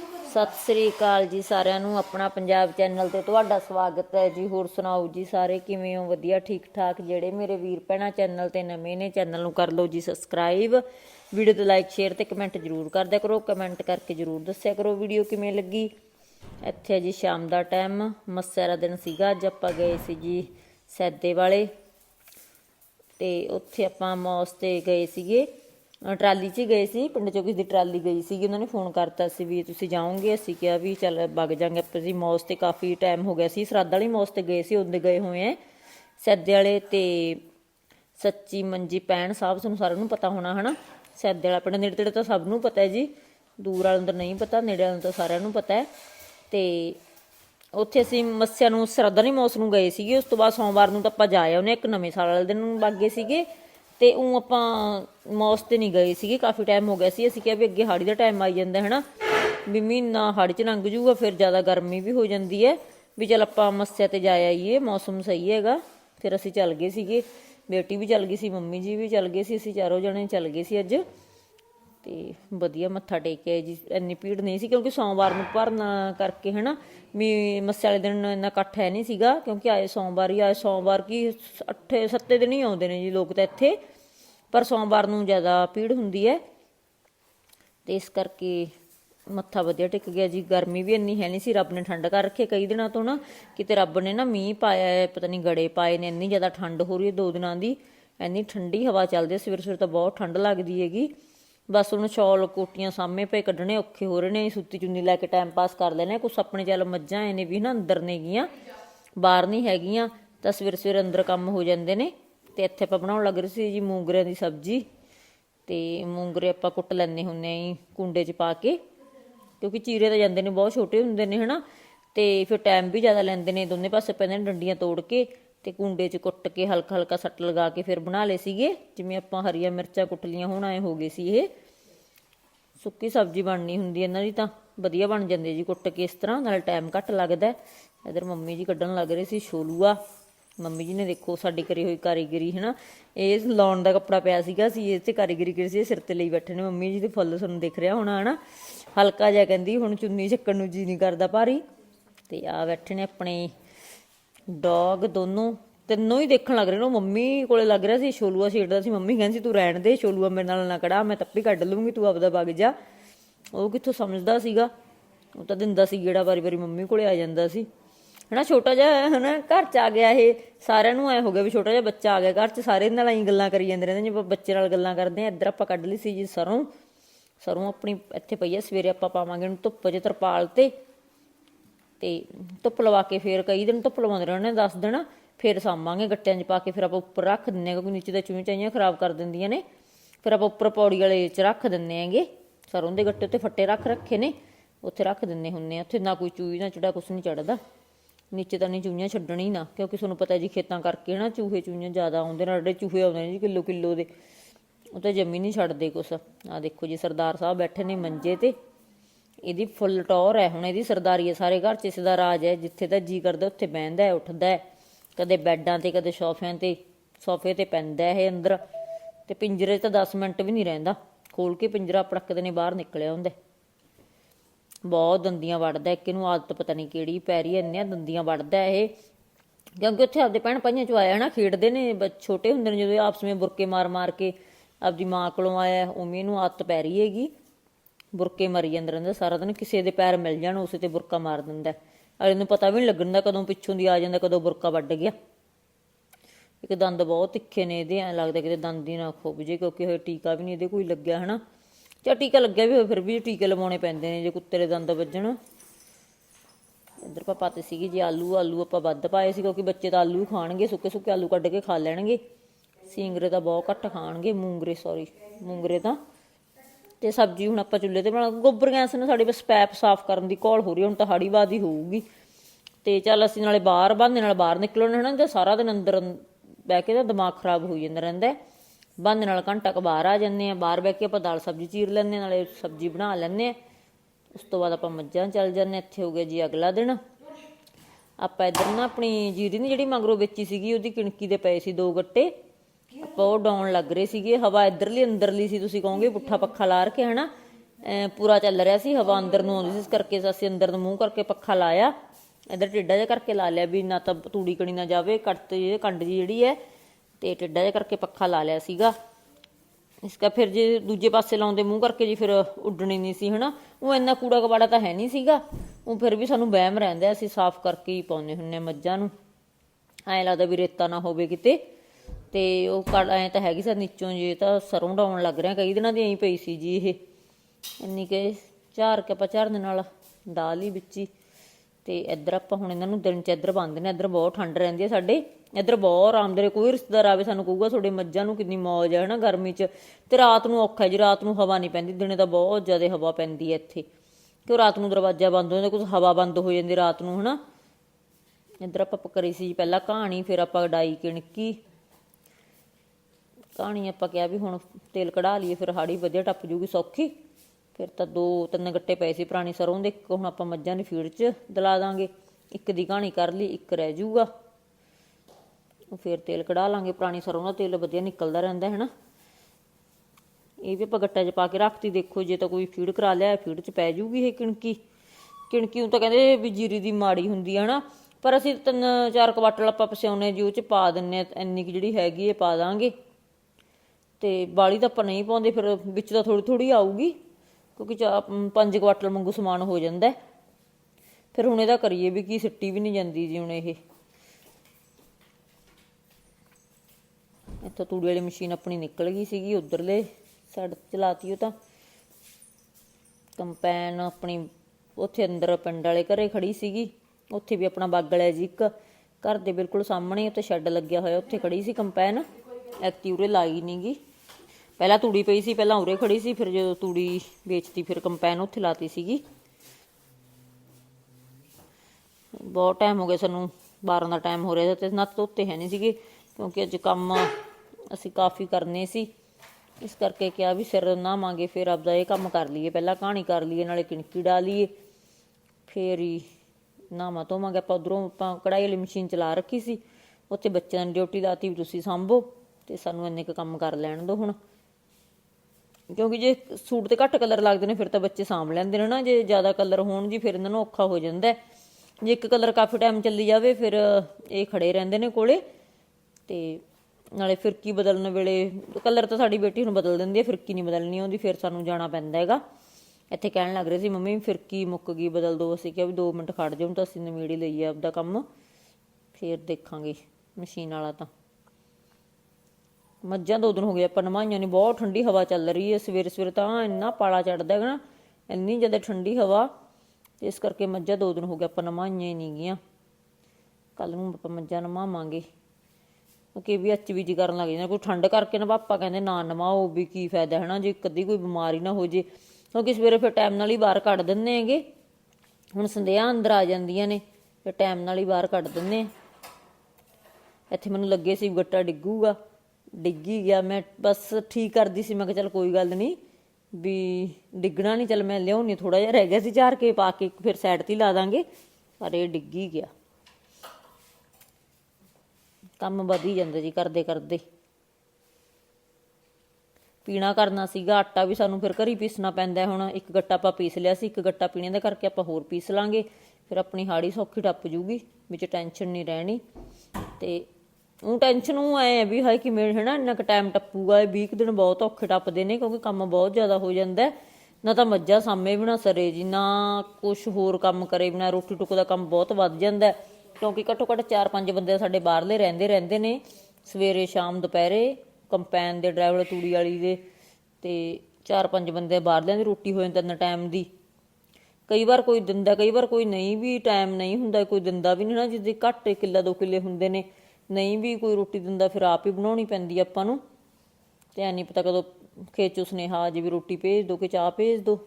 ਸਤਿ ਸ੍ਰੀ ਅਕਾਲ ਜੀ ਸਾਰਿਆਂ ਨੂੰ, ਆਪਣਾ ਪੰਜਾਬ ਚੈਨਲ ਤੇ ਤੁਹਾਡਾ ਸਵਾਗਤ ਹੈ ਜੀ। ਹੋਰ ਸੁਣਾਓ ਜੀ ਸਾਰੇ, ਕਿਵੇਂ ਹੋ? ਵਧੀਆ ਠੀਕ ਠਾਕ ਜਿਹੜੇ ਮੇਰੇ ਵੀਰ ਭੈਣਾਂ ਚੈਨਲ ਤੇ ਨਵੇਂ ਨੇ, ਚੈਨਲ ਨੂੰ ਕਰ ਲਓ ਜੀ ਸਬਸਕ੍ਰਾਈਬ। ਵੀਡੀਓ ਤੇ ਲਾਈਕ, ਸ਼ੇਅਰ ਤੇ ਕਮੈਂਟ ਜਰੂਰ ਕਰਦਿਆ ਕਰੋ। ਕਮੈਂਟ ਕਰਕੇ ਜਰੂਰ ਦੱਸਿਆ ਕਰੋ ਵੀਡੀਓ ਕਿਵੇਂ ਲੱਗੀ। ਇੱਥੇ ਜੀ ਸ਼ਾਮ ਦਾ ਟਾਈਮ ਮੱਸਿਆ ਦਾ ਦਿਨ ਸੀਗਾ, ਅੱਜ ਆਪਾਂ ਗਏ ਸੀ ਜੀ ਸੈਦੇ ਵਾਲੇ। ਤੇ ਉੱਥੇ ਆਪਾਂ ਮੌਸ ਤੇ ਗਏ ਸੀਗੇ। ਟਰਾਲੀ 'ਚ ਹੀ ਗਏ ਸੀ, ਪਿੰਡ ਚੋਂ ਕਿਸੇ ਦੀ ਟਰਾਲੀ ਗਈ ਸੀਗੀ, ਉਹਨਾਂ ਨੇ ਫੋਨ ਕਰਤਾ ਸੀ ਵੀ ਤੁਸੀਂ ਜਾਓਗੇ? ਅਸੀਂ ਕਿਹਾ ਵੀ ਚੱਲ ਵਗ ਜਾਾਂਗੇ, ਆਪਾਂ ਮੌਸ ਤੇ ਕਾਫੀ ਟਾਈਮ ਹੋ ਗਿਆ ਸੀ ਸਰਦ ਵਾਲੀ ਮੌਸ ਤੇ ਗਏ ਸੀ, ਉਹਦੇ ਗਏ ਹੋਏ ਆ। ਸੈਦੇ ਵਾਲੇ ਤੇ ਸੱਚੀ ਮੰਜੀ ਪੈਣ ਸਾਹਿਬ ਤੁਹਾਨੂੰ ਸਾਰਿਆਂ ਨੂੰ ਪਤਾ ਹੋਣਾ, ਹਨਾ? ਸੈਦੇ ਵਾਲਾ ਪਿੰਡ ਨੇੜੇ ਤੇੜੇ ਤਾਂ ਸਭ ਨੂੰ ਪਤਾ ਹੈ ਜੀ। ਦੂਰ ਵਾਲਿਆਂ ਨੂੰ ਨਹੀਂ ਪਤਾ, ਨੇੜੇ ਵਾਲਿਆਂ ਤਾਂ ਸਾਰਿਆਂ ਨੂੰ ਪਤਾ ਹੈ। ਤੇ ਉੱਥੇ ਅਸੀਂ ਮੱਸਿਆ ਨੂੰ ਸਰਦਾਨੀ ਮੌਸ ਨੂੰ ਗਏ ਸੀਗੇ, ਉਸ ਤੋਂ ਬਾਅਦ ਸੋਮਵਾਰ ਨੂੰ ਤਾਂ ਆਪਾਂ ਜਾਇਆ ਉਹਨੇ ਇੱਕ ਨਵੇਂ ਸਾਲ ਵਾਲੇ ਦਿਨ ਨੂੰ ਲੱਗ ਗਏ ਸੀਗੇ। ਤੇ ਉਹ ਆਪਾਂ ਮੌਸ ਤੇ ਨਹੀਂ ਗਏ ਸੀਗੇ, ਕਾਫੀ ਟਾਈਮ ਹੋ ਗਿਆ ਸੀ। ਅਸੀਂ ਕਿਹਾ ਵੀ ਅੱਗੇ ਹਾੜੀ ਦਾ ਟਾਈਮ ਆਈ ਜਾਂਦਾ ਹੈ ਨਾ ਵੀ ਮਹੀਨਾ ਹਾੜੀ ਚ ਲੰਘ ਜੂਗਾ, ਫਿਰ ਜ਼ਿਆਦਾ ਗਰਮੀ ਵੀ ਹੋ ਜਾਂਦੀ ਹੈ। ਵੀ ਚਲ ਆਪਾਂ ਮੱਸਿਆ ਤੇ ਜਾ ਆਈਏ, ਮੌਸਮ ਸਹੀ ਹੈਗਾ। ਫਿਰ ਅਸੀਂ ਚੱਲ ਗਏ ਸੀਗੇ। ਬੇਟੀ ਵੀ ਚੱਲ ਗਈ ਸੀ, ਮੰਮੀ ਜੀ ਵੀ ਚੱਲ ਗਏ ਸੀ, ਅਸੀਂ ਚਾਰੋਂ ਜਣੇ ਚੱਲ ਗਏ ਸੀ ਅੱਜ। ਤੇ ਵਧੀਆ ਮੱਥਾ ਟੇਕਿਆ ਜੀ। ਇੰਨੀ ਭੀੜ ਨਹੀਂ ਸੀ, ਕਿਉਂਕਿ ਸੋਮਵਾਰ ਨੂੰ ਭਰਨਾ ਕਰਕੇ, ਹਨਾ? ਵੀ ਮੱਸੇ ਵਾਲੇ ਦਿਨ ਇੰਨਾ ਇਕੱਠ ਹੈ ਨਹੀਂ ਸੀਗਾ, ਕਿਉਂਕਿ ਆਏ ਸੋਮਵਾਰ ਹੀ, ਆਏ ਸੋਮਵਾਰ ਕੀ 8 ਸੱਤੇ ਦਿਨ ਹੀ ਆਉਂਦੇ ਨੇ ਜੀ ਲੋਕ ਤਾਂ ਇੱਥੇ। ਪਰ ਸੋਮਵਾਰ ਨੂੰ ਜ਼ਿਆਦਾ ਪੀੜ ਹੁੰਦੀ ਹੈ। ਤੇ ਇਸ ਕਰਕੇ ਮੱਥਾ ਵਧੀਆ ਟਿਕ ਗਿਆ ਜੀ। ਗਰਮੀ ਵੀ ਇੰਨੀ ਹੈ ਨਹੀਂ ਸੀ, ਰੱਬ ਨੇ ਠੰਡ ਕਰ ਰੱਖੀ ਕਈ ਦਿਨਾਂ ਤੋਂ ਨਾ। ਕਿਤੇ ਰੱਬ ਨੇ ਨਾ ਮੀਂਹ ਪਾਇਆ ਹੈ, ਪਤਾ ਨਹੀਂ ਗੜੇ ਪਾਏ ਨੇ, ਇੰਨੀ ਜ਼ਿਆਦਾ ਠੰਡ ਹੋ ਰਹੀ ਹੈ ਦੋ ਦਿਨਾਂ ਦੀ। ਇੰਨੀ ਠੰਡੀ ਹਵਾ ਚੱਲਦੀ ਹੈ, ਸਵੇਰ ਸਵੇਰ ਤਾਂ ਬਹੁਤ ਠੰਡ ਲੱਗਦੀ ਹੈਗੀ। ਬਸ ਹੁਣ ਸ਼ਾਲ ਕੋਟੀਆਂ ਸਾਹਮਣੇ ਪਏ, ਕੱਢਣੇ ਔਖੇ ਹੋ ਰਹੇ ਨੇ। ਸੁੱਤੀ ਚੁੰਨੀ ਲੈ ਕੇ ਟਾਈਮ ਪਾਸ ਕਰ ਲੈਣੇ ਕੁਛ ਆਪਣੇ ਚੱਲ ਮੱਝਾਂ ਐ ਨੇ ਵੀ ਨਾ, ਅੰਦਰ ਨੇਗੀਆਂ ਬਾਹਰ ਨਹੀਂ ਹੈਗੀਆਂ, ਤਾਂ ਸਵੇਰ ਸਵੇਰ ਅੰਦਰ ਕੰਮ ਹੋ ਜਾਂਦੇ ਨੇ। ਤੇ ਇੱਥੇ ਆਪਾਂ ਬਣਾਉਣ ਲੱਗ ਰਹੇ ਸੀ ਜੀ ਮੂੰਗਰਿਆਂ ਦੀ ਸਬਜ਼ੀ। ਤੇ ਮੂੰਗਰੇ ਆਪਾਂ ਕੁੱਟ ਲੈਣੇ ਹੁੰਨੇ ਆਂ ਕੁੰਡੇ 'ਚ ਪਾ ਕੇ, ਕਿਉਂਕਿ ਚੀਰੇ ਤਾਂ ਜਾਂਦੇ ਨੇ, ਬਹੁਤ ਛੋਟੇ ਹੁੰਦੇ ਨੇ, ਹਨਾ। ਤੇ ਫਿਰ ਟਾਈਮ ਵੀ ਜ਼ਿਆਦਾ ਲੈਂਦੇ ਨੇ, ਦੋਨੇ ਪਾਸੇ ਪੈਂਦੇ ਨੇ ਡੰਡੀਆਂ ਤੋੜ ਕੇ ਤੇ ਕੁੰਡੇ 'ਚ ਕੁੱਟ ਕੇ ਹਲਕਾ ਹਲਕਾ ਸੱਟ ਲਗਾ ਕੇ ਫਿਰ ਬਣਾ ਲਏ ਸੀਗੇ। ਜਿਵੇਂ ਆਪਾਂ ਹਰੀਆਂ ਮਿਰਚਾਂ ਕੁੱਟ ਲੀਆਂ ਹੁਣ ਐ ਹੋ ਗਏ ਸੀ ਇਹ। ਸੁੱਕੀ ਸਬਜ਼ੀ ਬਣਨੀ ਹੁੰਦੀ ਇਹਨਾਂ ਦੀ ਤਾਂ, ਵਧੀਆ ਬਣ ਜਾਂਦੀ ਜੀ ਕੁੱਟ ਕੇ ਇਸ ਤਰ੍ਹਾਂ, ਨਾਲ ਟਾਈਮ ਘੱਟ ਲੱਗਦਾ। ਇਧਰ ਮੰਮੀ ਜੀ ਕੱਢਣ ਲੱਗ ਰਹੇ ਸੀ ਛੋਲੂਆ। ਮੰਮੀ ਜੀ ਨੇ ਦੇਖੋ ਸਾਡੀ ਕਰੀ ਹੋਈ ਕਾਰੀਗਰੀ ਹੈ ਨਾ ਇਹ ਲਾਉਣ ਦਾ ਕੱਪੜਾ ਪਿਆ ਸੀਗਾ ਸੀ ਇਹ ਤੇ ਕਾਰੀਗਰੀ ਕਰੀ ਸੀ ਸਿਰ ਤੇ ਲਈ ਬੈਠੇ ਨੇ ਮੰਮੀ ਜੀ ਦੇ ਫੁੱਲ ਤੁਹਾਨੂੰ ਦਿਖ ਰਿਹਾ ਹੋਣਾ, ਹਨਾ? ਹਲਕਾ ਜਿਹਾ ਕਹਿੰਦੀ, ਹੁਣ ਚੁੰਨੀ ਚੱਕਣ ਨੂੰ ਜੀ ਨਹੀਂ ਕਰਦਾ ਭਾਰੀ। ਤੇ ਆ ਬੈਠੇ ਨੇ ਆਪਣੇ ਡੌਗ ਦੋਨੋਂ। ਤਿੰਨੋਂ ਹੀ ਦੇਖਣ ਲੱਗ ਰਹੇ ਨੇ, ਉਹ ਮੰਮੀ ਕੋਲੇ ਲੱਗ ਰਿਹਾ ਸੀ, ਛੋਲੂਆ ਛੇੜਦਾ ਸੀ, ਮੰਮੀ ਕਹਿੰਦੀ ਸੀ ਤੂੰ ਰਹਿਣ ਦੇ, ਛੋਲੂਆ ਮੇਰੇ ਨਾਲ ਨਾ ਕੜਾ, ਮੈਂ ਤੱਪੀ ਕੱਢ ਲੂੰਗੀ ਤੂੰ ਆਪਦਾ ਵਗ ਜਾ। ਉਹ ਕਿੱਥੋਂ ਸਮਝਦਾ ਸੀਗਾ। ਉਹ ਤਾਂ ਦਿੰਦਾ ਸੀ, ਜਿਹੜਾ ਵਾਰੀ ਵਾਰੀ ਮੰਮੀ ਕੋਲੇ ਆ ਜਾਂਦਾ ਸੀ। ਹਨਾ, ਛੋਟਾ ਜਿਹਾ, ਹਨਾ, ਘਰ ਚ ਆ ਗਿਆ ਇਹ, ਸਾਰਿਆਂ ਨੂੰ ਐ ਹੋ ਗਿਆ ਵੀ ਛੋਟਾ ਜਿਹਾ ਬੱਚਾ ਆ ਗਿਆ, ਘਰ ਚ ਸਾਰੇ ਨਾਲ ਐਂ ਗੱਲਾਂ ਕਰੀ ਜਾਂਦੇ ਰਹਿੰਦੇ ਜਿਵੇਂ ਬੱਚੇ ਨਾਲ ਗੱਲਾਂ ਕਰਦੇ ਆ, ਇੱਧਰ ਆਪਾਂ ਕੱਢ ਲਈ ਸੀ ਜੀ ਸਰੋਂ ਸਰੋਂ ਆਪਣੀ ਇੱਥੇ ਪਈ ਆ, ਸਵੇਰੇ ਆਪਾਂ ਪਾਵਾਂਗੇ ਇਹਨੂੰ ਧੁੱਪ 'ਚ ਤਰਪਾਲ ਤੇ ਤੇ ਧੁੱਪ ਲਵਾ ਕੇ ਫੇਰ ਕਈ ਦਿਨ ਧੁੱਪ ਲਵਾਉਂਦੇ ਰਹਿਣੇ 10 ਦਿਨ, ਫੇਰ ਸਾਂਭਾਂਗੇ, ਗੱਟਿਆਂ 'ਚ ਪਾ ਕੇ ਫਿਰ ਆਪਾਂ ਉੱਪਰ ਰੱਖ ਦਿੰਨੇ ਆ, ਕਿਉਂਕਿ ਨੀਚੇ ਦਾ ਚੂਹੀ ਚਾਹੀਆਂ ਖਰਾਬ ਕਰ ਦਿੰਦੀਆਂ ਨੇ, ਫਿਰ ਆਪਾਂ ਉੱਪਰ ਪੌੜੀ ਵਾਲੇ 'ਚ ਰੱਖ ਦਿੰਨੇ ਆਂਗੇ ਸਰੋਂ ਦੇ ਗੱਟੇ ਉੱਤੇ ਫੱਟੇ ਰੱਖ ਰੱਖੇ ਨੇ, ਉੱਥੇ ਰੱਖ ਦਿੰਨੇ ਹੁੰਨੇ ਆ, ਉੱਥੇ ਨਾ ਕੋਈ ਚੂਹੀ, ਨਾ ਚੜਾ ਕੁਛ ਨਹੀਂ ਚੜਦਾ ਨੀਚੇ ਤਾਂ ਨਹੀਂ ਚੂਹੀਆਂ ਛੱਡਣੀ ਨਾ, ਕਿਉਂਕਿ ਤੁਹਾਨੂੰ ਪਤਾ ਜੀ ਖੇਤਾਂ ਕਰਕੇ ਨਾ ਚੂਹੇ ਚੂਹੀਆਂ ਜ਼ਿਆਦਾ ਆਉਂਦੇ ਨੇ, ਜਿਹੜੇ ਚੂਹੇ ਆਉਂਦੇ ਨੇ ਜੀ ਕਿਲੋ ਕਿਲੋ ਦੇ, ਉਹ ਤਾਂ ਜੰਮੀ ਨਹੀਂ ਛੱਡਦੇ ਕੁਛ। ਆ ਦੇਖੋ ਜੀ ਸਰਦਾਰ ਸਾਹਿਬ ਬੈਠੇ ਨੇ ਮੰਜੇ ਤੇ, ਇਹਦੀ ਫੁੱਲ ਟੌਰ ਹੈ, ਹੁਣ ਇਹਦੀ ਸਰਦਾਰੀ ਹੈ, ਸਾਰੇ ਘਰ 'ਚ ਇਸ ਦਾ ਰਾਜ ਹੈ, ਜਿੱਥੇ ਤਾਂ ਜੀ ਕਰਦਾ, ਉੱਥੇ ਬਹਿੰਦਾ ਹੈ, ਉੱਠਦਾ ਹੈ, ਕਦੇ ਬੈੱਡਾਂ ਤੇ, ਕਦੇ ਸੋਫਿਆਂ ਤੇ, ਸੋਫੇ ਤੇ ਪੈਂਦਾ ਹੈ ਇਹ ਅੰਦਰ, ਤੇ ਪਿੰਜਰੇ 'ਚ ਤਾਂ 10 ਮਿੰਟ ਵੀ ਨਹੀਂ ਰਹਿੰਦਾ ਖੋਲ ਕੇ ਪਿੰਜਰਾ ਪੜਕਦੇ ਨੇ, ਬਾਹਰ ਨਿਕਲਿਆ ਹੁੰਦਾ ਬਹੁਤ ਦੰਦੀਆਂ ਵੜਦਾ ਇੱਕ ਇਹਨੂੰ ਆਦਤ ਪਤਾ ਨਹੀਂ ਕਿਹੜੀ ਪੈ ਰਹੀ ਐ ਇੰਨੀਆਂ ਦੰਦੀਆਂ ਵੜਦਾ ਇਹ। ਕਿਉਂਕਿ ਉੱਥੇ ਆਪਦੇ ਭੈਣ ਭਾਈਆਂ ਚ ਆਇਆ ਨਾ, ਖੇਡਦੇ ਨੇ ਛੋਟੇ ਹੁੰਦੇ ਨੇ ਜਦੋਂ ਇਹ ਆਪਸ ਵਿੱਚ ਬੁਰਕੇ ਮਾਰ ਮਾਰ ਕੇ ਆਪਦੀ ਮਾਂ ਕੋਲੋਂ ਆਇਆ, ਉਵੇਂ ਇਹਨੂੰ ਆਦਤ ਪੈ ਰਹੀ ਹੈਗੀ। ਬੁਰਕੇ ਮਾਰੀ ਜਾਂਦਾ ਰਹਿੰਦਾ, ਸਾਰਾ ਦਿਨ ਕਿਸੇ ਦੇ ਪੈਰ ਮਿਲ ਜਾਣ, ਉਸੇ ਤੇ ਬੁਰਕਾ ਮਾਰ ਦਿੰਦਾ। ਅਗਲੇ ਨੂੰ ਪਤਾ ਵੀ ਨਹੀਂ ਲੱਗਣ ਦਾ ਕਦੋਂ ਪਿੱਛੋਂ ਦੀ ਆ ਜਾਂਦਾ, ਕਦੋਂ ਬੁਰਕਾ ਵੱਢ ਗਿਆ। ਇੱਕ ਦੰਦ ਬਹੁਤ ਤਿੱਖੇ ਨੇ ਇਹਦੇ, ਐ ਲੱਗਦਾ ਕਿਤੇ ਦੰਦ ਹੀ ਨਾ ਖੁੱਭ ਜੇ, ਕਿਉਂਕਿ ਇਹ ਟੀਕਾ ਵੀ ਨਹੀਂ ਇਹਦੇ ਕੋਈ ਲੱਗਿਆ, ਹਨਾ। ਜਾਂ ਟੀਕਾ ਲੱਗਿਆ ਵੀ ਹੋਵੇ, ਫਿਰ ਵੀ ਟੀਕੇ ਲਵਾਉਣੇ ਪੈਂਦੇ ਨੇ ਜੇ ਕੁੱਤੇ ਦੇ ਦੰਦ ਵੱਜਣ। ਇੱਧਰ ਪਾਪਾ ਤੇ ਸੀਗੀ ਜੀ ਆਲੂ ਆਲੂ ਆਪਾਂ ਵੱਧ ਪਾਏ ਸੀ ਕਿਉਂਕਿ ਬੱਚੇ ਤਾਂ ਆਲੂ ਹੀ ਖਾਣਗੇ, ਸੁੱਕੇ ਸੁੱਕੇ ਆਲੂ ਕੱਢ ਕੇ ਖਾ ਲੈਣਗੇ। ਸਿੰਗਰੇ ਤਾਂ ਬਹੁਤ ਘੱਟ ਖਾਣਗੇ, ਮੂੰਗਰੇ ਸੌਰੀ ਮੂੰਗਰੇ ਤਾਂ। ਤੇ ਸਬਜ਼ੀ ਹੁਣ ਆਪਾਂ ਚੁੱਲ੍ਹੇ ਤੇ ਬਣਾ ਗੋਬਰ ਗੈਸ ਨੇ ਸਾਡੇ ਬਸ ਪੈਪ ਸਾਫ਼ ਕਰਨ ਦੀ ਘੋਲ ਹੋ ਰਹੀ ਹੁਣ ਤਾਂ ਹਾੜੀ ਹੀ ਹੋਊਗੀ। ਤੇ ਚੱਲ ਅਸੀਂ ਨਾਲੇ ਬਾਹਰ ਬੰਦੇ ਨਾਲ ਬਾਹਰ ਨਿਕਲਣ, ਹਨਾ ਤੇ ਸਾਰਾ ਦਿਨ ਅੰਦਰ ਬਹਿ ਕੇ ਤਾਂ ਦਿਮਾਗ ਖਰਾਬ ਹੋਈ ਜਾਂਦਾ ਰਹਿੰਦਾ ਬੰਦ ਨਾਲ ਘੰਟਾ ਕੁ ਬਾਹਰ ਆ ਜੰਨੇ ਆ ਬਾਹਰ ਬਹਿ ਕੇ ਆਪਾਂ ਦਾਲ ਸਬਜ਼ੀ ਚੀਰ ਲੈਂਦੇ ਹਾਂ, ਨਾਲੇ ਸਬਜ਼ੀ ਬਣਾ ਲੈਂਦੇ ਆ। ਉਸ ਤੋਂ ਬਾਅਦ ਆਪਾਂ ਮੱਝਾਂ ਚੱਲ ਜਾਂਦੇ ਹਾਂ। ਇੱਥੇ ਹੋ ਗਿਆ ਜੀ ਅਗਲਾ ਦਿਨ। ਆਪਾਂ ਇਧਰ ਨਾ ਆਪਣੀ ਜੀਰੀ ਨੇ ਜਿਹੜੀ ਮਗਰੋਂ ਵੇਚੀ ਸੀਗੀ ਉਹਦੀ ਕਿਣਕੀ ਦੇ ਪਏ ਸੀ ਦੋ ਗੱਟੇ। ਆਪਾਂ ਉਹ ਡਾਉਣ ਲੱਗ ਰਹੇ ਸੀਗੇ ਹਵਾ ਇਧਰਲੀ ਅੰਦਰਲੀ ਸੀ ਤੁਸੀਂ ਕਹੋਗੇ ਪੁੱਠਾ ਪੱਖਾ ਲਾ ਰਕੇ ਹਨਾ? ਐਂ ਪੂਰਾ ਚੱਲ ਰਿਹਾ ਸੀ ਹਵਾ ਅੰਦਰ ਨੂੰ ਆਉਂਦੀ ਸੀ ਇਸ ਕਰਕੇ ਅਸੀਂ ਅੰਦਰ ਨੂੰ ਮੂੰਹ ਕਰਕੇ ਪੱਖਾ ਲਾਇਆ। ਇਧਰ ਟਿੱਡਾ ਜਿਹਾ ਕਰਕੇ ਲਾ ਲਿਆ ਵੀ ਨਾ ਤਾਂ ਤੂੜੀ ਕਣੀ ਨਾ ਜਾਵੇ ਕੱਟ ਜੇ ਕੰਡ ਜੀ ਜਿਹੜੀ ਹੈ ਤੇ ਟਿੱਡਾ ਜਿਹਾ ਕਰਕੇ ਪੱਖਾ ਲਾ ਲਿਆ ਸੀਗਾ। ਇਸ ਕਾ ਫਿਰ ਜੇ ਦੂਜੇ ਪਾਸੇ ਲਾਉਂਦੇ ਮੂੰਹ ਕਰਕੇ ਜੀ ਫਿਰ ਉੱਡਣੀ ਨਹੀਂ ਸੀ, ਹਨਾ? ਉਹ ਇੰਨਾ ਕੂੜਾ ਕਬਾੜਾ ਤਾਂ ਹੈ ਨਹੀਂ ਸੀਗਾ। ਉਹ ਫਿਰ ਵੀ ਸਾਨੂੰ ਵਹਿਮ ਰਹਿੰਦਾ ਅਸੀਂ ਸਾਫ਼ ਕਰਕੇ ਹੀ ਪਾਉਂਦੇ ਹੁੰਨੇ ਆ ਮੱਝਾਂ ਨੂੰ। ਐਂ ਲੱਗਦਾ ਵੀ ਰੇਤਾ ਨਾ ਹੋਵੇ ਕਿਤੇ। ਤੇ ਉਹ ਕੜ ਐਂ ਤਾਂ ਹੈਗੀ ਸਾ, ਨੀਚੋਂ ਜੇ ਤਾਂ ਸਰੋਂ ਡਾਉਣ ਲੱਗ ਰਿਹਾ, ਕਈ ਦਿਨਾਂ ਦੀ ਐਂ ਪਈ ਸੀ ਜੀ ਇਹ। ਇੰਨੀ ਕਿ ਝਾਰ ਕੇ ਆਪਾਂ ਝਾਰਨ ਨਾਲ ਦਾਲ ਹੀ ਵਿੱਚ ਹੀ। ਤੇ ਇੱਧਰ ਆਪਾਂ ਹੁਣ ਇਹਨਾਂ ਨੂੰ ਦਿਨ ਚ ਇੱਧਰ ਬੰਨਦੇ ਨੇ, ਇੱਧਰ ਬਹੁਤ ਠੰਡ ਰਹਿੰਦੀ ਹੈ ਸਾਡੇ। ਇੱਧਰ ਬਹੁਤ ਆਰਾਮਦਾਰੇ ਕੋਈ ਰਿਸ਼ਤੇਦਾਰ ਆਵੇ ਸਾਨੂੰ ਕਹੂਗਾ, ਤੁਹਾਡੇ ਮੱਝਾਂ ਨੂੰ ਕਿੰਨੀ ਮੌਜ ਹੈ, ਹਨਾ ਗਰਮੀ ਚ। ਤੇ ਰਾਤ ਨੂੰ ਔਖਾ ਜੀ, ਰਾਤ ਨੂੰ ਹਵਾ ਨਹੀਂ ਪੈਂਦੀ, ਦਿਨੇ ਤਾਂ ਬਹੁਤ ਜ਼ਿਆਦਾ ਹਵਾ ਪੈਂਦੀ ਹੈ ਇੱਥੇ। ਕਿਉਂ ਰਾਤ ਨੂੰ ਦਰਵਾਜ਼ਾ ਬੰਦ ਹੋ ਜਾਂਦਾ ਕੁਝ ਹਵਾ ਬੰਦ ਹੋ ਜਾਂਦੀ ਰਾਤ ਨੂੰ, ਹਨਾ। ਇੱਧਰ ਆਪਾਂ ਕਰੀ ਸੀ ਜੀ ਪਹਿਲਾਂ ਕਹਾਣੀ, ਫਿਰ ਆਪਾਂ ਡਾਈ ਕਿਣਕੀ ਕਹਾਣੀ ਆਪਾਂ ਕਿਹਾ ਵੀ ਹੁਣ ਤੇਲ ਕਢਾ ਲਈਏ, ਫਿਰ ਹਾੜੀ ਵਧੀਆ ਟੱਪ ਜੂਗੀ ਸੌਖੀ। ਫਿਰ ਤਾਂ ਦੋ ਤਿੰਨ ਗੱਟੇ ਪਏ ਸੀ ਪੁਰਾਣੀ ਸਰੋਂ ਦੇ, ਇੱਕ ਹੁਣ ਆਪਾਂ ਮੱਝਾਂ ਦੀ ਫੀਡ 'ਚ ਦਲਾ ਦਾਂਗੇ। ਇੱਕ ਦੀ ਕਹਾਣੀ ਕਰ ਲਈ, ਇੱਕ ਰਹਿ ਜੂਗਾ। ਫਿਰ ਤੇਲ ਕਢਾ ਲਾਂਗੇ, ਪੁਰਾਣੀ ਸਰੋਂ ਦਾ ਤੇਲ ਵਧੀਆ ਨਿਕਲਦਾ ਰਹਿੰਦਾ ਹੈ ਨਾ ਇਹ ਵੀ ਆਪਾਂ ਗੱਟਾ 'ਚ ਪਾ ਕੇ ਰੱਖਤੀ, ਦੇਖੋ ਜੇ ਤਾਂ ਕੋਈ ਫੀਡ ਕਰਾ ਲਿਆ, ਫੀਡ 'ਚ ਪੈ ਜੂਗੀ ਇਹ ਕਿਣਕੀ। ਕਿਣਕੀ ਨੂੰ ਤਾਂ ਕਹਿੰਦੇ ਵੀ ਜੀਰੀ ਦੀ ਮਾੜੀ ਹੁੰਦੀ ਹੈ ਨਾ ਪਰ ਅਸੀਂ ਤਿੰਨ ਚਾਰ ਕੁਆਟਲ ਆਪਾਂ ਪਸਿਆਉਨੇ ਜੀ ਉਹ 'ਚ ਪਾ ਦਿੰਨੇ ਆ, ਇੰਨੀ ਕੁ ਜਿਹੜੀ ਹੈਗੀ ਇਹ ਪਾ ਦਾਂਗੇ। ਤੇ ਬਾਲੀ ਤਾਂ ਆਪਾਂ ਨਹੀਂ ਪਾਉਂਦੇ, ਫਿਰ ਵਿੱਚ ਤਾਂ ਥੋੜੀ ਥੋੜੀ ਆਊਗੀ, ਕਿਉਂਕਿ ਚਾ- ਪੰਜ ਕੁਆਟਲ ਵਾਂਗੂ ਸਮਾਨ ਹੋ ਜਾਂਦਾ। ਫਿਰ ਹੁਣ ਇਹਦਾ ਕਰੀਏ ਵੀ ਕੀ, ਸਿੱਟੀ ਵੀ ਨਹੀਂ ਜਾਂਦੀ ਜੀ ਹੁਣ ਇਹ। ਇੱਥੋਂ ਤੂੜੀ ਵਾਲੀ ਮਸ਼ੀਨ ਆਪਣੀ ਨਿਕਲ ਗਈ ਸੀਗੀ, ਉਧਰਲੇ ਸਾਈਡ ਚਲਾਤੀ ਉਹ ਤਾਂ। ਕੰਪੈਨ ਆਪਣੀ, ਉੱਥੇ ਅੰਦਰ ਪਿੰਡ ਵਾਲੇ ਘਰੇ ਖੜੀ ਸੀਗੀ। ਉੱਥੇ ਵੀ ਆਪਣਾ ਬਾਗਲ ਹੈ ਜੀ ਇੱਕ, ਘਰ ਦੇ ਬਿਲਕੁਲ ਸਾਹਮਣੇ ਉੱਥੇ ਸ਼ੈੱਡ ਲੱਗਿਆ ਹੋਇਆ, ਉੱਥੇ ਖੜੀ ਸੀ ਕੰਪੈਨ। ਐਤੀ ਉਰੇ ਲਾਈ ਨਹੀਂਗੀ ਪਹਿਲਾਂ ਤੂੜੀ ਪਈ ਸੀ, ਪਹਿਲਾਂ ਉਰੇ ਖੜੀ ਸੀ, ਫਿਰ ਜਦੋਂ ਤੂੜੀ ਵੇਚਤੀ, ਫਿਰ ਕੰਪੈਨ ਉੱਥੇ ਲਾਤੀ ਸੀਗੀ। ਬਹੁਤ ਟਾਈਮ ਹੋ ਗਿਆ ਸਾਨੂੰ 12 ਦਾ ਟਾਈਮ ਹੋ ਰਿਹਾ ਤੇ ਨੱਤ ਧੋਤੇ ਹੈ ਨਹੀਂ ਸੀਗੇ, ਕਿਉਂਕਿ ਅੱਜ ਕੰਮ ਅਸੀਂ ਕਾਫੀ ਕਰਨੇ ਸੀ। ਇਸ ਕਰਕੇ ਕਿਹਾ ਵੀ ਸਿਰ ਨਾ ਮੰਗੇ ਫਿਰ ਆਪਦਾ ਇਹ ਕੰਮ ਕਰ ਲਈਏ। ਪਹਿਲਾਂ ਕਹਾਣੀ ਕਰ ਲਈਏ, ਨਾਲੇ ਕਿਣਕੀ ਡਾਲੀਏ ਫੇਰ ਹੀ ਨਾਮਾ ਧੋਵਾਂਗੇ। ਆਪਾਂ ਉਧਰੋਂ ਆਪਾਂ ਕੜਾਈ ਵਾਲੀ ਮਸ਼ੀਨ ਚਲਾ ਰੱਖੀ ਸੀ। ਉੱਥੇ ਬੱਚਿਆਂ ਦੀ ਡਿਊਟੀ ਲਾਤੀ ਵੀ ਤੁਸੀਂ ਸੰਭੋ ਤੇ ਸਾਨੂੰ ਇੰਨੇ ਕੁ ਕੰਮ ਕਰ ਲੈਣ ਦਿਓ ਹੁਣ। ਕਿਉਂਕਿ ਜੇ ਸੂਟ ਤੇ ਘੱਟ ਕਲਰ ਲੱਗਦੇ ਨੇ, ਫਿਰ ਤਾਂ ਬੱਚੇ ਸਾਂਭ ਲੈਂਦੇ ਨੇ ਨਾ। ਜੇ ਜ਼ਿਆਦਾ ਕਲਰ ਹੋਣ ਜੀ, ਫਿਰ ਇਹਨਾਂ ਨੂੰ ਔਖਾ ਹੋ ਜਾਂਦਾ ਜੇ ਇੱਕ ਕਲਰ ਕਾਫੀ ਟਾਈਮ ਚੱਲੀ ਜਾਵੇ, ਫਿਰ ਇਹ ਖੜੇ ਰਹਿੰਦੇ ਨੇ ਕੋਲੇ ਤੇ ਨਾਲੇ ਫਿਰਕੀ ਬਦਲਣ ਵੇਲੇ, ਕਲਰ ਤਾਂ ਸਾਡੀ ਬੇਟੀ ਹੁਣ ਬਦਲ ਦਿੰਦੀ ਹੈ ਫਿਰਕੀ ਨਹੀਂ ਬਦਲਣੀ ਆਉਂਦੀ ਫਿਰ ਸਾਨੂੰ ਜਾਣਾ ਪੈਂਦਾ ਹੈਗਾ। ਇੱਥੇ ਕਹਿਣ ਲੱਗ ਰਹੇ ਸੀ ਮੰਮੀ ਫਿਰਕੀ ਮੁੱਕ ਗਈ, ਬਦਲ ਦੋ, ਅਸੀਂ ਕਿਹਾ ਵੀ 2 ਮਿੰਟ ਖੜ ਜਾਓ, ਤਾਂ ਅਸੀਂ ਨਵੀੜੀ ਲਈਏ ਆਪਦਾ ਕੰਮ। ਫਿਰ ਦੇਖਾਂਗੇ, ਮਸ਼ੀਨ ਵਾਲਾ ਤਾਂ। ਮੱਝਾਂ ਦੋ ਦਿਨ ਹੋ ਗਏ, ਆਪਾਂ ਨਮਾਈਆਂ ਨਹੀਂ ਬਹੁਤ ਠੰਡੀ ਹਵਾ ਚੱਲ ਰਹੀ ਹੈ, ਸਵੇਰੇ ਸਵੇਰੇ ਤਾਂ ਇੰਨਾ ਪਾਲਾ ਚੜਦਾ ਹੈਗਾ ਨਾ, ਇੰਨੀ ਜ਼ਿਆਦਾ ਠੰਡੀ ਹਵਾ, ਇਸ ਕਰਕੇ ਮੱਝਾਂ ਦੋ ਦਿਨ ਹੋ ਗਏ, ਆਪਾਂ ਨਮਾਈਆਂ ਹੀ ਨਹੀਂ ਗੀਆਂ ਕੱਲ ਨੂੰ ਆਪਾਂ ਮੱਝਾਂ ਨਮਾਵਾਂਗੇ ਕਿ ਵੀ ਅੱਚ ਵੀ ਜੀ ਕਰਨ ਲੱਗ ਜਾਂਦਾ ਕੋਈ ਠੰਡ ਕਰਕੇ ਨਾ ਪਾਪਾ ਕਹਿੰਦੇ ਨਾ ਨਮਾਓ ਵੀ ਕੀ ਫਾਇਦਾ ਹੈ ਨਾ ਜੇ ਕਦੀ ਕੋਈ ਬਿਮਾਰੀ ਨਾ ਹੋ ਜੇ। ਕਿਉਂਕਿ ਸਵੇਰੇ ਫਿਰ ਟਾਈਮ ਨਾਲ ਹੀ ਬਾਹਰ ਕੱਢ ਦਿੰਦੇ ਹੈਗੇ। ਹੁਣ ਸੰਦੇਹਾ ਅੰਦਰ ਆ ਜਾਂਦੀਆਂ ਨੇ, ਫਿਰ ਟਾਈਮ ਨਾਲ ਹੀ ਬਾਹਰ ਕੱਢ ਦਿੰਦੇ ਇੱਥੇ ਮੈਨੂੰ ਲੱਗੇ ਸੀ ਗੱਟਾ ਡਿੱਗੂਗਾ, ਡਿੱਗੀ ਗਿਆ। ਮੈਂ ਬਸ ਠੀਕ ਕਰਦੀ ਸੀ, ਮੈਂ ਕਿਹਾ ਚੱਲ ਕੋਈ ਗੱਲ ਨਹੀਂ ਵੀ ਡਿੱਗਣਾ ਨਹੀਂ ਚੱਲ ਮੈਂ ਲਿਆਉਣੀ ਥੋੜਾ ਜਿਹਾ ਰਹਿ ਗਿਆ ਸੀ ਝਾਰ ਕੇ ਪਾ ਕੇ ਫਿਰ ਸਾਈਡ ਤੇ ਲਾ ਦਾਂਗੇ। ਪਰ ਇਹ ਡਿੱਗੀ ਗਿਆ। ਕੰਮ ਵਧ ਜਾਂਦਾ ਜੀ ਕਰਦੇ ਕਰਦੇ। ਪੀਣਾ ਕਰਨਾ ਸੀਗਾ, ਆਟਾ ਵੀ ਸਾਨੂੰ ਫਿਰ ਘਰੀ ਪੀਸਣਾ ਪੈਂਦਾ ਹੁਣ। ਇੱਕ ਗੱਟਾ ਆਪਾਂ ਪੀਸ ਲਿਆ ਸੀ, ਇੱਕ ਗੱਟਾ ਪੀਣੇ ਦਾ ਕਰਕੇ ਆਪਾਂ ਹੋਰ ਪੀਸ ਲਾਂਗੇ। ਫਿਰ ਆਪਣੀ ਹਾੜੀ ਸੌਖੀ ਟੱਪ ਜੂਗੀ, ਵਿੱਚ ਟੈਨਸ਼ਨ ਨਹੀਂ ਰਹਿਣੀ। ਤੇ ਉਹ ਟੈਨਸ਼ਨ ਉਹ ਐ ਵੀ ਹਾਏ ਕਿਵੇਂ ਹੈ ਨਾ ਇੰਨਾ ਕੁ ਟਾਈਮ ਟੱਪੂਗਾ, ਇਹ 20 ਕੁ ਦਿਨ ਬਹੁਤ ਔਖੇ ਟੱਪਦੇ ਨੇ ਕਿਉਂਕਿ ਕੰਮ ਬਹੁਤ ਜ਼ਿਆਦਾ ਹੋ ਜਾਂਦਾ। ਨਾ ਤਾਂ ਮੱਝਾਂ ਸਾਹਮਣੇ ਬਿਨਾ ਸਰੇ ਜੀ, ਨਾ ਕੁਝ ਹੋਰ ਕੰਮ ਕਰੇ ਬਿਨਾ ਰੋਟੀ ਟੁੱਕ ਦਾ ਕੰਮ ਬਹੁਤ ਵੱਧ ਜਾਂਦਾ। ਕਿਉਂਕਿ ਘੱਟੋ ਘੱਟ 4-5 ਬੰਦੇ ਸਾਡੇ ਬਾਹਰਲੇ ਰਹਿੰਦੇ ਰਹਿੰਦੇ ਨੇ। ਸਵੇਰੇ, ਸ਼ਾਮ, ਦੁਪਹਿਰੇ ਕੰਪੈਨ ਦੇ ਡਰਾਈਵਰ, ਤੂੜੀ ਵਾਲੀ ਦੇ ਤੇ 4-5 ਬੰਦੇ ਬਾਹਰਲਿਆਂ ਦੀ ਰੋਟੀ ਹੋ ਜਾਂਦੀ ਤਿੰਨ ਟਾਈਮ ਦੀ। ਕਈ ਵਾਰ ਕੋਈ ਦਿੰਦਾ, ਕਈ ਵਾਰ ਕੋਈ ਨਹੀਂ ਵੀ ਟਾਈਮ ਨਹੀਂ ਹੁੰਦਾ, ਕੋਈ ਦਿੰਦਾ ਵੀ ਨਹੀਂ ਨਾ ਜਿੱਦੀ ਘੱਟ ਕਿੱਲਾ, ਦੋ ਕਿੱਲੇ ਹੁੰਦੇ ਨੇ। ਨਹੀਂ ਵੀ ਕੋਈ ਰੋਟੀ ਦਿੰਦਾ, ਫਿਰ ਆਪ ਹੀ ਬਣਾਉਣੀ ਪੈਂਦੀ ਆਪਾਂ ਨੂੰ। ਤੇ ਐ ਨਹੀਂ ਪਤਾ ਕਦੋਂ ਖੇਤ ਸੁਨੇਹਾ ਆ ਜੇ ਵੀ ਰੋਟੀ ਭੇਜ ਦੋ ਕਿ ਚਾਹ ਭੇਜ ਦੋ।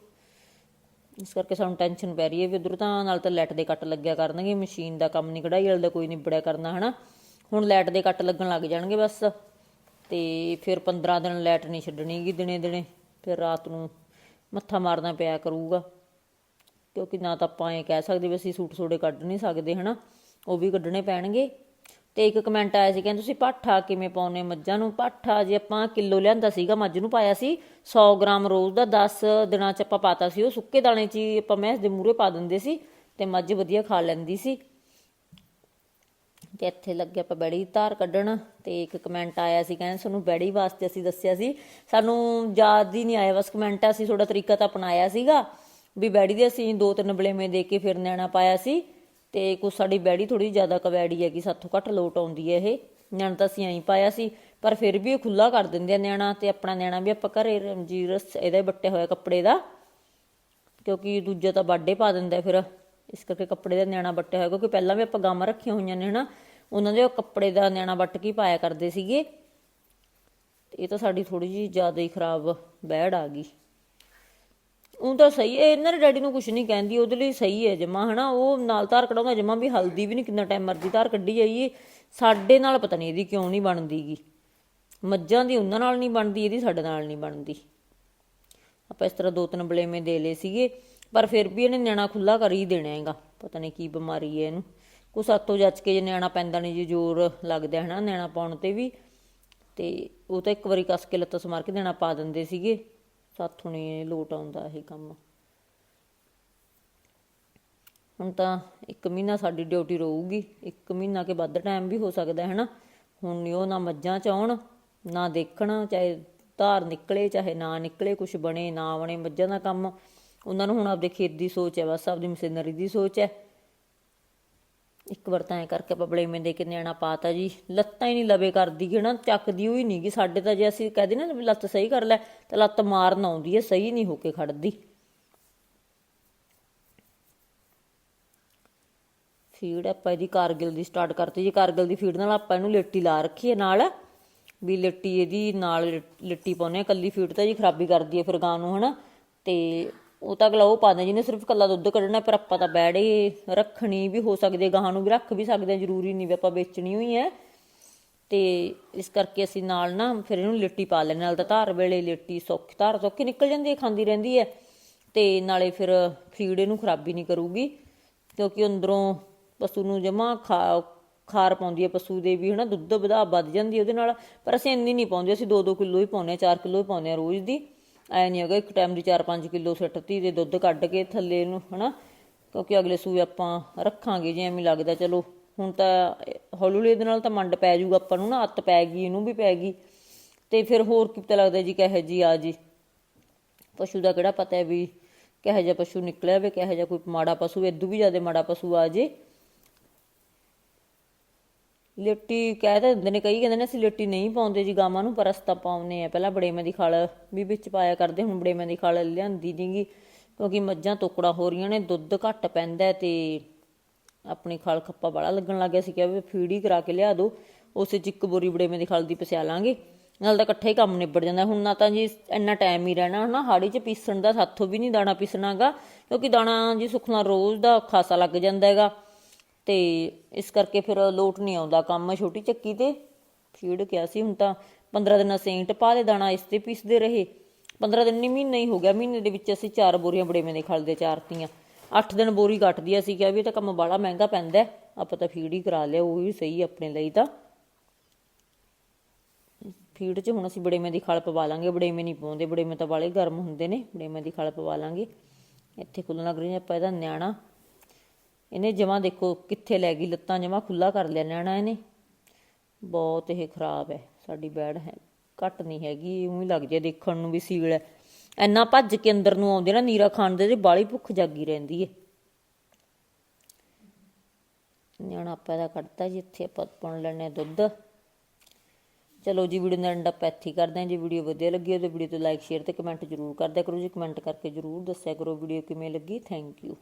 ਇਸ ਕਰਕੇ ਸਾਨੂੰ ਟੈਨਸ਼ਨ ਪੈ ਰਹੀ ਹੈ ਵੀ ਉਧਰ ਤਾਂ ਨਾਲ ਤਾਂ ਲੈਟ ਦੇ ਕੱਟ ਲੱਗਿਆ ਕਰਨਗੇ ਮਸ਼ੀਨ ਦਾ ਕੰਮ ਨਹੀਂ ਕਢਾਈ ਵਾਲੇ ਦਾ ਕੋਈ ਨਿਬੜਿਆ ਕਰਨਾ, ਹਨਾ? ਹੁਣ ਲਾਈਟ ਦੇ ਕੱਟ ਲੱਗਣ ਲੱਗ ਜਾਣਗੇ ਬਸ। ਤੇ ਫਿਰ 15 ਦਿਨ ਲਾਈਟ ਨਹੀਂ ਛੱਡਣੀਗੀ ਦਿਨੇ ਦਿਨੇ, ਫਿਰ ਰਾਤ ਨੂੰ ਮੱਥਾ ਮਾਰਨਾ ਪਿਆ ਕਰੂਗਾ। ਕਿਉਂਕਿ ਨਾ ਤਾਂ ਆਪਾਂ ਇਹ ਕਹਿ ਸਕਦੇ ਵੀ ਅਸੀਂ ਸੂਟ ਸੋੜੇ ਕੱਢ ਨਹੀਂ ਸਕਦੇ, ਹਨਾ? ਉਹ ਵੀ ਕੱਢਣੇ ਪੈਣਗੇ। ਤੇ ਇੱਕ ਕਮੈਂਟ ਆਇਆ ਸੀ, ਕਹਿੰਦੇ ਤੁਸੀਂ ਪਾਠਾ ਕਿਵੇਂ ਪਾਉਨੇ ਮੱਝਾਂ ਨੂੰ? ਪਾਠਾ ਜੇ ਆਪਾਂ ਕਿਲੋ ਲਿਆਂਦਾ ਸੀਗਾ, ਮੱਝ ਨੂੰ ਪਾਇਆ ਸੀ 100 ਗ੍ਰਾਮ ਰੋਜ਼ ਦਾ 10 ਦਿਨਾਂ ਚ ਆਪਾਂ ਪਾਤਾ ਸੀ, ਉਹ ਸੁੱਕੇ ਦਾਣੇ ਚ ਹੀ ਆਪਾਂ ਮੈਸ ਦੇ ਮੂਰੇ ਪਾ ਦਿੰਦੇ ਸੀ ਤੇ ਮੱਝ ਵਧੀਆ ਖਾ ਲੈਂਦੀ ਸੀ। ਤੇ ਇੱਥੇ ਲੱਗੇ ਆਪਾਂ ਬੈੜੀ ਦੀ ਧਾਰ ਕੱਢਣ ਤੇ ਇੱਕ ਕਮੈਂਟ ਆਇਆ ਸੀ, ਕਹਿੰਦੇ ਸਾਨੂੰ ਬੈੜੀ ਵਾਸਤੇ ਅਸੀਂ ਦੱਸਿਆ ਸੀ। ਸਾਨੂੰ ਯਾਦ ਹੀ ਨਹੀਂ ਆਇਆ, ਬਸ ਕਮੈਂਟ ਅਸੀਂ ਥੋੜਾ ਤਰੀਕਾ ਤਾਂ ਅਪਣਾਇਆ ਸੀਗਾ ਵੀ ਬੈੜੀ ਦੇ ਅਸੀਂ ਦੋ ਤਿੰਨ ਬਲੇਮੇ ਦੇ ਕੇ ਫਿਰ ਨੈਣਾ ਪਾਇਆ ਸੀ। ਤੇ ਕੁਛ ਸਾਡੀ ਬੈੜੀ ਥੋੜੀ ਜ਼ਿਆਦਾ ਕਵੈੜੀ ਹੈਗੀ, ਸਾਥੋਂ ਘੱਟ ਲੋਟ ਆਉਂਦੀ ਹੈ ਇਹ। ਨਿਆਣਾ ਤਾਂ ਅਸੀਂ ਐਂ ਪਾਇਆ ਸੀ, ਪਰ ਫਿਰ ਵੀ ਇਹ ਖੁੱਲਾ ਕਰ ਦਿੰਦੇ ਆ ਨਿਆਣਾ ਤੇ ਆਪਣਾ ਨਿਆਣਾ ਵੀ ਆਪਾਂ ਘਰੇ ਰਮਜੀਰਸ ਇਹਦਾ ਹੀ ਬੱਟੇ ਹੋਇਆ ਕੱਪੜੇ ਦਾ, ਕਿਉਂਕਿ ਦੂਜਾ ਤਾਂ ਬਾਡੇ ਪਾ ਦਿੰਦਾ ਫਿਰ। ਇਸ ਕਰਕੇ ਕੱਪੜੇ ਦਾ ਨਿਆਣਾ ਵੱਟਿਆ ਹੋਇਆ, ਕਿਉਂਕਿ ਪਹਿਲਾਂ ਵੀ ਆਪਾਂ ਗਾਵਾਂ ਰੱਖੀਆਂ ਹੋਈਆਂ ਨੇ, ਹਨਾ? ਉਹਨਾਂ ਦੇ ਕੱਪੜੇ ਦਾ ਨਿਆਣਾ ਵੱਟ ਕੇ ਪਾਇਆ ਕਰਦੇ ਸੀਗੇ। ਤੇ ਇਹ ਤਾਂ ਸਾਡੀ ਥੋੜੀ ਜਿਹੀ ਜ਼ਿਆਦਾ ਹੀ ਖਰਾਬ ਬੈੜ ਆ ਗਈ। ਉਹ ਤਾਂ ਸਹੀ ਹੈ, ਇਹਨਾਂ ਦੇ ਡੈਡੀ ਨੂੰ ਕੁਝ ਨਹੀਂ ਕਹਿੰਦੀ, ਉਹਦੇ ਲਈ ਸਹੀ ਹੈ ਜਮਾ, ਹਨਾ? ਉਹ ਨਾਲ ਧਾਰ ਕਢਾਉਂਦਾ, ਜਮਾ ਵੀ ਹਲਦੀ ਵੀ ਨਹੀਂ ਕਿੰਨਾ ਟਾਈਮ ਮਰਦੀ ਧਾਰ ਕੱਢੀ ਜਾਈਏ। ਸਾਡੇ ਨਾਲ ਪਤਾ ਨਹੀਂ ਇਹਦੀ ਕਿਉਂ ਨਹੀਂ ਬਣਦੀਗੀ। ਮੱਝਾਂ ਦੀ ਉਹਨਾਂ ਨਾਲ ਨਹੀਂ ਬਣਦੀ, ਇਹਦੀ ਸਾਡੇ ਨਾਲ ਨਹੀਂ ਬਣਦੀ। ਆਪਾਂ ਇਸ ਤਰ੍ਹਾਂ ਦੋ ਤਿੰਨ ਬਲੇਵੇਂ ਦੇ ਲਏ ਸੀਗੇ, ਪਰ ਫਿਰ ਵੀ ਇਹਨੇ ਨਿਆਣਾ ਖੁੱਲਾ ਕਰ ਹੀ ਦੇਣਾ ਹੈਗਾ। ਪਤਾ ਨਹੀਂ ਕੀ ਬਿਮਾਰੀ ਹੈ ਇਹਨੂੰ। ਕੋ ਸਾਤੋਂ ਜੱਜ ਕੇ ਜੇ ਨਿਆਣਾ ਪੈਂਦਾ ਨਹੀਂ ਜੀ ਜ਼ੋਰ ਲੱਗਦਾ ਹੈ ਨਾ ਨਿਆਣਾ ਪਾਉਣ ਤੇ ਵੀ, ਤੇ ਉਹ ਤਾਂ ਇੱਕ ਵਾਰੀ ਕੱਸ ਕੇ ਲੱਤਾਂ ਸਮਾਰ ਕੇ ਦੇਣਾ ਪਾ ਦਿੰਦੇ ਸੀਗੇ। ਸਾਥੋਂ ਨਹੀਂ ਲੋਟ ਆਉਂਦਾ ਇਹ ਕੰਮ। ਹੁਣ ਤਾਂ ਇੱਕ ਮਹੀਨਾ ਸਾਡੀ ਡਿਊਟੀ ਰਹੂਗੀ, ਇੱਕ ਮਹੀਨਾ ਕੇ ਵੱਧ ਟਾਈਮ ਵੀ ਹੋ ਸਕਦਾ ਹੈ ਨਾ ਹੁਣ ਨਹੀਂ ਉਹ ਨਾ ਮੱਝਾਂ ਚ ਆਉਣ ਨਾ ਦੇਖਣ, ਚਾਹੇ ਧਾਰ ਨਿਕਲੇ, ਚਾਹੇ ਨਾ ਨਿਕਲੇ ਕੁਝ ਬਣੇ, ਨਾ ਬਣੇ ਮੱਝਾਂ ਦਾ ਕੰਮ। ਉਹਨਾਂ ਨੂੰ ਹੁਣ ਆਪਦੇ ਖੇਤ ਦੀ ਸੋਚ ਹੈ, ਬਸ ਆਪਦੀ ਮਸ਼ੀਨਰੀ ਦੀ ਸੋਚ ਹੈ। ਇੱਕ ਵਾਰ ਤਾਂ ਐ ਕਰਕੇ ਆਪਾਂ ਮੇ ਦੇ ਕੇ ਨਿਆਣਾ ਪਾਤਾ ਜੀ। ਲੱਤਾਂ ਹੀ ਨਹੀਂ ਲਵੇ ਕਰਦੀ ਹੈ ਨਾ, ਚੱਕਦੀ ਹੋਈ ਨਹੀਂ ਕਿ ਸਾਡੇ ਤਾਂ ਜੇ ਅਸੀਂ ਕਹਦੇ ਨਾ ਵੀ ਲੱਤ ਸਹੀ ਕਰ ਲੈ, ਤਾਂ ਲੱਤ ਮਾਰਨ ਆਉਂਦੀ ਹੈ, ਸਹੀ ਨਹੀਂ ਹੋ ਕੇ ਖੜਦੀ। ਫੀਡ ਆਪਾਂ ਇਹਦੀ ਕਾਰਗਿਲ ਦੀ ਸਟਾਰਟ ਕਰਤੀ ਜੀ। ਕਾਰਗਿਲ ਦੀ ਫੀਡ ਨਾਲ ਆਪਾਂ ਇਹਨੂੰ ਲੇਟੀ ਲਾ ਰੱਖੀ ਹੈ ਨਾਲ। ਵੀ ਲੱਟੀ ਇਹਦੀ ਨਾਲ ਲਿ- ਲਿੱਟੀ ਪਾਉਨੇ ਆ ਕੱਲੀ ਫੀਡ ਤਾਂ ਜੀ ਖਰਾਬੀ ਕਰਦੀ ਹੈ ਫਿਰ ਗਾਂ ਨੂੰ, ਹਨਾ? ਤੇ ਉਹ ਤਾਂ ਅਗਲਾ ਉਹ ਪਾ ਪਾਉਂਦਾ ਜਿਹਨੇ ਸਿਰਫ ਕੱਲਾ ਦੁੱਧ ਕੱਢਣਾ, ਪਰ ਆਪਾਂ ਤਾਂ ਬੈੜੇ ਰੱਖਣੀ ਵੀ ਹੋ ਸਕਦੇ ਗਾਹਾਂ ਨੂੰ ਵੀ ਰੱਖ ਵੀ ਸਕਦੇ ਹਾਂ, ਜ਼ਰੂਰੀ ਨਹੀਂ ਵੀ ਆਪਾਂ ਵੇਚਣੀ ਹੋਈ ਹੈ। ਤੇ ਇਸ ਕਰਕੇ ਅਸੀਂ ਨਾਲ ਨਾ ਫਿਰ ਇਹਨੂੰ ਲਿੱਟੀ ਪਾ ਲੈਣ ਨਾਲ ਤਾਂ ਧਾਰ ਵੇਲੇ ਲਿੱਟੀ ਸੌਖੀ ਧਾਰ ਸੌਖੀ ਨਿਕਲ ਜਾਂਦੀ ਹੈ, ਖਾਂਦੀ ਰਹਿੰਦੀ ਹੈ। ਤੇ ਨਾਲੇ ਫਿਰ ਫੀਡ ਇਹਨੂੰ ਖਰਾਬੀ ਨਹੀਂ ਕਰੂਗੀ, ਕਿਉਂਕਿ ਅੰਦਰੋਂ ਪਸ਼ੂ ਨੂੰ ਜਮਾ ਖਾ, ਖਾਰ ਪਾਉਂਦੀ ਹੈ, ਪਸ਼ੂ ਦੇ ਵੀ ਹਨਾ, ਦੁੱਧ ਵਧਾ ਵੱਧ ਜਾਂਦੀ ਉਹਦੇ ਨਾਲ, ਪਰ ਅਸੀਂ ਇੰਨੀ ਨਹੀਂ ਪਾਉਂਦੇ, ਅਸੀਂ 2-2 ਕਿਲੋ ਹੀ ਪਾਉਂਦੇ ਆ 4 ਕਿਲੋ ਹੀ ਪਾਉਂਦੇ ਆ ਰੋਜ਼ ਦੀ। ਐ ਨਹੀਂ ਹੈਗਾ, ਇੱਕ ਟਾਈਮ ਦੀ 4-5 ਕਿਲੋ ਸਿੱਟਤੀ ਦੇ ਦੁੱਧ ਕੱਢ ਕੇ ਥੱਲੇ ਨੂੰ, ਹਨਾ? ਕਿਉਂਕਿ ਅਗਲੇ ਸੂਏ ਆਪਾਂ ਰੱਖਾਂਗੇ, ਜੇ ਐਵੇਂ ਲੱਗਦਾ, ਚਲੋ, ਹੁਣ ਤਾਂ ਹੌਲੀ ਹੌਲੀ ਇਹਦੇ ਨਾਲ ਤਾਂ ਮੰਡ ਪੈ ਜਾਊਗਾ ਆਪਾਂ ਨੂੰ ਨਾ, ਅੱਤ ਪੈ ਗਈ, ਇਹਨੂੰ ਵੀ ਪੈ ਗਈ। ਤੇ ਫਿਰ ਹੋਰ ਕੀ ਪਤਾ ਲੱਗਦਾ ਜੀ ਕਹੇ ਜੀ ਆ ਜੀ। ਪਸ਼ੂ ਦਾ ਕਿਹੜਾ ਪਤਾ ਹੈ ਵੀ ਕਿਹੋ ਜਿਹਾ ਪਸ਼ੂ ਨਿਕਲਿਆ ਵੇ, ਕਿਹੋ ਜਿਹਾ ਕੋਈ ਮਾੜਾ ਪਸ਼ੂ ਇਦੋਂ ਵੀ ਜ਼ਿਆਦਾ ਮਾੜਾ ਪਸ਼ੂ ਆ ਜੇ। ਲਿੱਟੀ ਕਹਿ ਤਾਂ ਦਿੰਦੇ ਨੇ ਕਈ, ਕਹਿੰਦੇ ਨੇ ਅਸੀਂ ਲਿੱਟੀ ਨਹੀਂ ਪਾਉਂਦੇ ਜੀ, ਗਾਵਾਂ ਨੂੰ ਪਰ ਅਸੀਂ ਪਾਉਂਦੇ ਆ ਪਹਿਲਾਂ ਬੜੇਵੇਂ ਦੀ ਖਲ ਵੀ ਵਿੱਚ ਪਾਇਆ ਕਰਦੇ, ਹੁਣ ਬੜੇਵੇਂ ਦੀ ਖਲ ਲਿਆਂਦੀ ਨਹੀਂਗੀ ਕਿਉਂਕਿ ਮੱਝਾਂ ਤੋਕੜਾ ਹੋ ਰਹੀਆਂ ਨੇ, ਦੁੱਧ ਘੱਟ ਪੈਂਦਾ ਤੇ ਆਪਣੀ ਖਲ ਖੱਪਾ ਬੜਾ ਲੱਗਣ ਲੱਗ ਗਿਆ। ਸੀ ਕਿ ਵੀ ਫੀਡ ਹੀ ਕਰਾ ਕੇ ਲਿਆ ਦਿਓ ਉਸੇ ਚ ਇੱਕ ਬੋਰੀ ਬੜੇਵੇਂ ਦੀ ਖਲ ਦੀ ਪਸਿਆ ਲਾਂਗੇ। ਨਾਲ ਤਾਂ ਇਕੱਠੇ ਹੀ ਕੰਮ ਨਿਬੜ ਜਾਂਦਾ। ਹੁਣ ਨਾ ਤਾਂ ਜੀ ਇੰਨਾ ਟਾਈਮ ਹੀ ਰਹਿਣਾ ਹਨਾ ਹਾੜੀ ਚ ਪੀਸਣ ਦਾ ਸਾਥੋਂ ਵੀ ਨਹੀਂ ਦਾਣਾ ਪੀਸਣਾਗਾ, ਕਿਉਂਕਿ ਦਾਣਾ ਜੀ ਸੁਖਣਾ ਰੋਜ਼ ਦਾ ਖਾਸਾ ਲੱਗ ਜਾਂਦਾ ਹੈਗਾ। ਤੇ ਇਸ ਕਰਕੇ ਫਿਰ ਲੋਟ ਨਹੀਂ ਆਉਂਦਾ ਕੰਮ ਛੋਟੀ ਚੱਕੀ ਤੇ। ਫੀਡ ਕਿਹਾ ਸੀ ਹੁਣ ਤਾਂ 15 ਦਿਨਾਂ ਸੇਂਟ ਪਾ ਦੇ ਦਾਣਾ ਇਸ ਤੇ ਪੀਸਦੇ ਰਹੇ। 15 ਦਿਨ ਨਹੀਂ, ਮਹੀਨਾ ਹੀ ਹੋ ਗਿਆ। ਮਹੀਨੇ ਦੇ ਵਿੱਚ ਅਸੀਂ ਚਾਰ ਬੋਰੀਆਂ ਬੜੇ ਦੇ ਖਲ ਦੇ ਚਾਰਤੀਆਂ 8 ਦਿਨ ਬੋਰੀ ਕੱਟਦੀ ਅਸੀਂ, ਕਿਹਾ ਵੀ ਇਹ ਤਾਂ ਕੰਮ ਬਾਲਾ ਮਹਿੰਗਾ ਪੈਂਦਾ ਆਪਾਂ ਤਾਂ ਫੀਡ ਹੀ ਕਰਾ ਲਿਆ, ਉਹ ਵੀ ਸਹੀ ਆਪਣੇ ਲਈ ਤਾਂ। ਫੀਡ 'ਚ ਹੁਣ ਅਸੀਂ ਬੜੇਵੇਂ ਦੀ ਖਲ ਪਵਾ ਲਾਂਗੇ ਬੜੇਵੇਂ ਨਹੀਂ ਪਾਉਂਦੇ ਬੜੇਵੇਂ ਤਾਂ ਵਾਲੇ ਗਰਮ ਹੁੰਦੇ ਨੇ ਬੜੇਵੇਂ ਦੀ ਖਲ ਪਵਾ ਲਾਂਗੇ। ਇੱਥੇ ਖੁੱਲਣ ਲੱਗ ਰਹੀ ਆਪਾਂ ਇਹਦਾ ਨਿਆਣਾ ਇਹਨੇ ਜਮਾ ਦੇਖੋ ਕਿੱਥੇ ਲੈ ਗਈ, ਲੱਤਾਂ ਜਮਾ ਖੁੱਲਾ ਕਰ ਲਿਆ ਨਿਆਣਾ ਇਹਨੇ। ਬਹੁਤ ਇਹ ਖਰਾਬ ਹੈ, ਸਾਡੀ ਬੈਡ ਹੈ, ਘੱਟ ਨਹੀਂ ਹੈਗੀ ਉਹੀ ਲੱਗ ਜੇ ਦੇਖਣ ਨੂੰ ਵੀ ਸੀਲ ਹੈ। ਇੰਨਾ ਭੱਜ ਕੇ ਅੰਦਰ ਨੂੰ ਆਉਂਦੇ ਨਾ ਨੀਰਾ ਖਾਣ ਦੇ, ਤੇ ਬਾਲੀ ਭੁੱਖ ਜਾਗੀ ਰਹਿੰਦੀ ਹੈ ਨਿਆਣਾ ਆਪਾਂ ਦਾ ਕੱਢਤਾ ਜੀ, ਇੱਥੇ ਆਪਾਂ ਪੁਣ ਲੈਣੇ ਦੁੱਧ। ਚਲੋ ਜੀ, ਵੀਡੀਓ ਦਾ ਐਂਡ ਆਪਾਂ ਇੱਥੇ ਕਰਦੇ ਹਾਂ। ਜੇ ਵੀਡੀਓ ਵਧੀਆ ਲੱਗੀ ਤਾਂ ਵੀਡੀਓ ਤੇ ਲਾਈਕ ਸ਼ੇਅਰ ਤੇ ਕਮੈਂਟ ਜ਼ਰੂਰ ਕਰਦਿਆ ਕਰੋ। ਜੀ ਕਮੈਂਟ ਕਰਕੇ ਜ਼ਰੂਰ ਦੱਸਿਆ ਕਰੋ ਵੀਡੀਓ ਕਿਵੇਂ ਲੱਗੀ ਥੈਂਕ ਯੂ